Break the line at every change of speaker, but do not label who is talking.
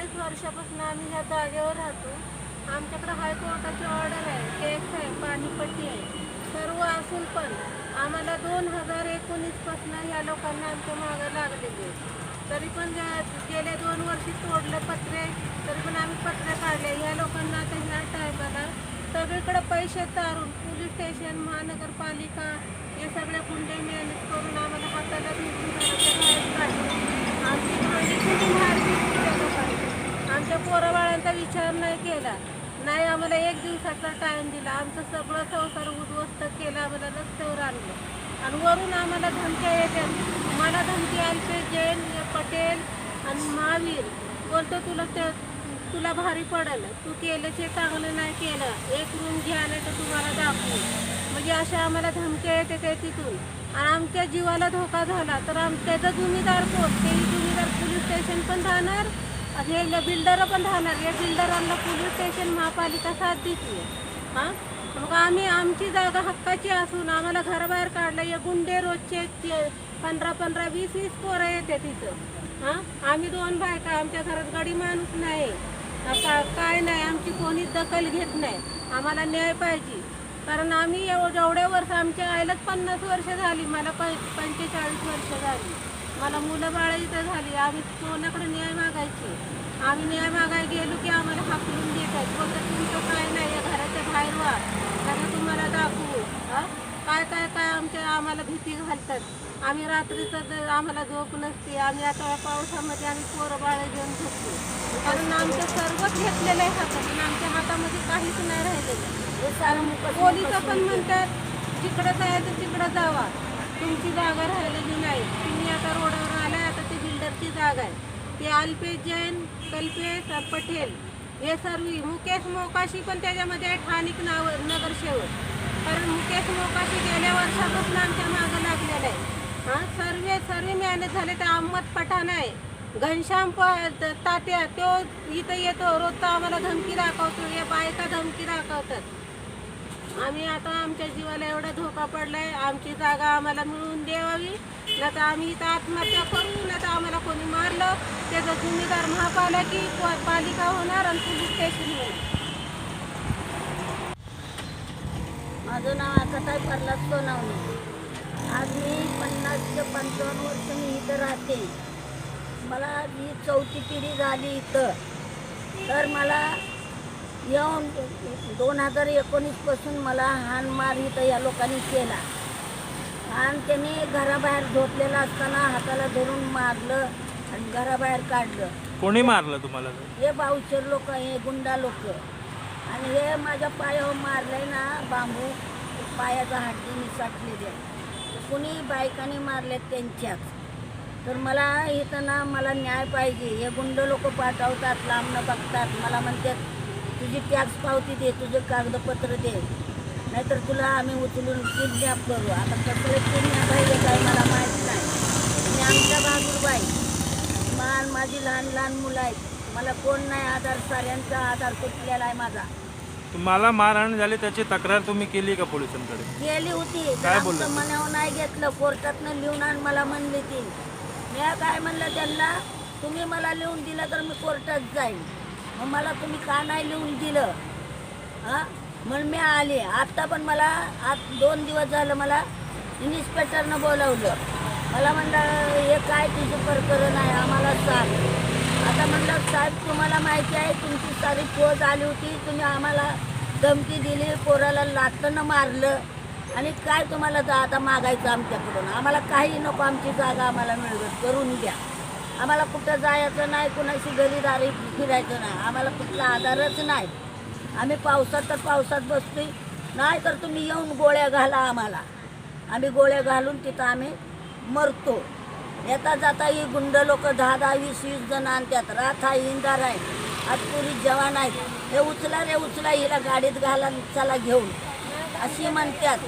चाळीस वर्षापासून आम्ही ह्या जागेवर राहतो. आमच्याकडे हायकोर्टाची ऑर्डर आहे केस आहे पाणीपट्टी आहे सर्व असून पण आम्हाला दोन हजार एकोणीसपासून ह्या लोकांना आमच्या मागं लागलेले तरी पण गेल्या दोन वर्षी तोडले पत्रे तरी पण आम्ही पत्रे काढले. ह्या लोकांना आता ह्या टायमाला सगळीकडे पैसे तारून पोलीस स्टेशन महानगरपालिका या सगळ्या गुंडे मॅनेज करून आम्हाला हाताला नाही आम्हाला एक दिवसाचा टाइम दिला. आमचं सगळं संसार उद्ध्वस्त केलं. आम्हाला रस्त्यावर आणलं. आणि वरून आम्हाला धमक्या येतात मला धमकी आमचे जैन पटेल आणि महावीर. बोलतो तुला ते तुला भारी पडेल? तू केलं ते चांगलं नाही केलं. एक रूम घ्या नाही तर तुम्हाला दाखवू. म्हणजे अशा आम्हाला धमक्या येते ते तिथून. आणि आमच्या जीवाला धोका झाला. तर आम त्याचा जुमीदार कोण? तेही जुमीदार पोलीस स्टेशन पण राहणार? हे बिल्डर पण राहणार. या बिल्डरांना पोलीस स्टेशन महापालिका साथ देते. हां? मग आम्ही आमची जागा हक्काची असून आम्हाला घराबाहेर काढलं. या गुंडे रोजचे पंधरा पंधरा वीस वीस पोरं येते तिथं हां? आम्ही दोन बायका आमच्या घरात गाडी माणूस नाही. का काय नाही? आमची कोणीच दखल घेत नाही. आम्हाला न्याय पाहिजे. कारण आम्ही एव- जेवढ्या वर्ष आमच्या आईलाच पन्नास वर्ष झाली. मला प पंचेचाळीस वर्ष झाली. मला मुलं बाळ इथं झाली. आम्ही कोणाकडे न्याय मागायचे? आम्ही न्याय मागायला गेलो की आम्हाला हाकलून देतात. बोलतात तुमचं काय नाही? या घराच्या बाहेर व्हा त्यांना तुम्हाला दाखवू. हा? काय काय काय आमच्या आम्हाला भीती घालतात. आम्ही रात्रीचं आम्हाला झोप नसते. आम्ही आता पावसामध्ये आम्ही पोरं बाळ घेऊन झोपतो. कारण आमचं सर्वच घेतलेलं आहे हातात. आणि आमच्या हातामध्ये काहीच नाही राहिलेलं. पोलीस पण म्हणतात तिकडं जायचं तिकडं जावा. तुमची जागा राहिलेली नाही तुम्ही आता रोडावर आलाय आता ती बिल्डरची जागा आहे. ते अल्पेश जैन कल्पेश पटेल हे सर्व मुकेश मोकाशी पण त्याच्यामध्ये आहे ठाणिक नाव नगरसेवक कारण मुकेश मोकाशी गेल्या वर्षापासून आमच्या मागं लागलेलं आहे. हां सर्व सर्व मॅनेज झाले तर अहमद पठाण आहे. घनश्याम तात्या तो इथं येतो रोजचा आम्हाला धमकी दाखवतो या बायका धमकी दाखवतात. आम्ही आता आमच्या जीवाला एवढा धोका पडलाय आमची जागा आम्हाला मिळवून द्यावी. नाही तर आम्ही इथं आत्महत्या करू नाही तर आम्हाला कोणी मारलं. त्याचा जिम्मेदार महापालिकी पालिका होणार आणि पोलीस स्टेशन होणार.
माझं नाव आकाताई प्रल्हाद सोनावणे. आज मी पन्नास ते पंचावन्न वर्ष मी इथं राहते. मला ही चौथी पिढी झाली इथं. तर मला येऊन दोन हजार एकोणीसपासून मला हानमार इथं या लोकांनी केला. आणि त्यांनी घराबाहेर झोपलेलं असताना हाताला धरून मारलं आणि घराबाहेर काढलं.
कोणी मारलं तुम्हाला?
हे बाऊचर लोक हे गुंडा लोक. आणि हे माझ्या पायावर मारलंय ना बांबू पायाचा हड्डी निसाटलेली आहे. कुणी बायकांनी मारलेत त्यांच्याच. तर मला इथं ना मला न्याय पाहिजे. हे गुंड लोक पाठवतात लांबनं बघतात. मला म्हणतात तुझी टॅक्स पावती दे तुझं कागदपत्र दे. नाहीतर तुला आम्ही उचलून किडनॅप करू. आता कसं किडनॅप आहे काय मला माहीत नाही. आणि आमच्या बहादूरबाई मान माझी लहान लहान मुलं आहेत. मला कोण नाही आधार साऱ्यांचा आधार तुटलेला आहे माझा?
तुम्हाला मारहाण झाली त्याची तक्रार तुम्ही केली का पोलिसांकडे?
गेली होती.
काय बोलले?
आमचं मनावर नाही घेतलं. कोर्टातनं लिहून आण मला म्हणली ती. मी काय म्हणलं त्यांना तुम्ही मला लिहून दिलं तर मी कोर्टात जाईन. मग मला तुम्ही का नाही लिहून दिलं? हां? म्हणून मी आले. आत्ता पण मला आत दोन दिवस झालं मला इन्स्पेक्टरनं बोलावलं. मला म्हणलं हे काय तुझं प्रकरण आहे? आम्हाला सांग. आता म्हणलं साहेब तुम्हाला माहिती आहे तुमची सारी फौज आली होती. तुम्ही आम्हाला धमकी दिली पोराला लाटणं मारलं. आणि काय तुम्हाला जा आता मागायचं आमच्याकडून? आम्हाला काही नको आमची जागा आम्हाला मिळवत. करून द्या आम्हाला कुठं जायचं नाही कुणाशी घरी दारी फिरायचं नाही. आम्हाला कुठला आधारच नाही. आम्ही पावसात तर पावसात बसतोय. नाही तर तुम्ही येऊन गोळ्या घाला आम्हाला. आम्ही गोळ्या घालून तिथं आम्ही मरतो. येता जाता ही गुंड लोक दहा दहा वीस वीस जण आणतात. रात हा इंदार आहे. आज जवान आहेत हे उचला रे उचला हिला गाडीत घाला चला घेऊन. अशी म्हणतात.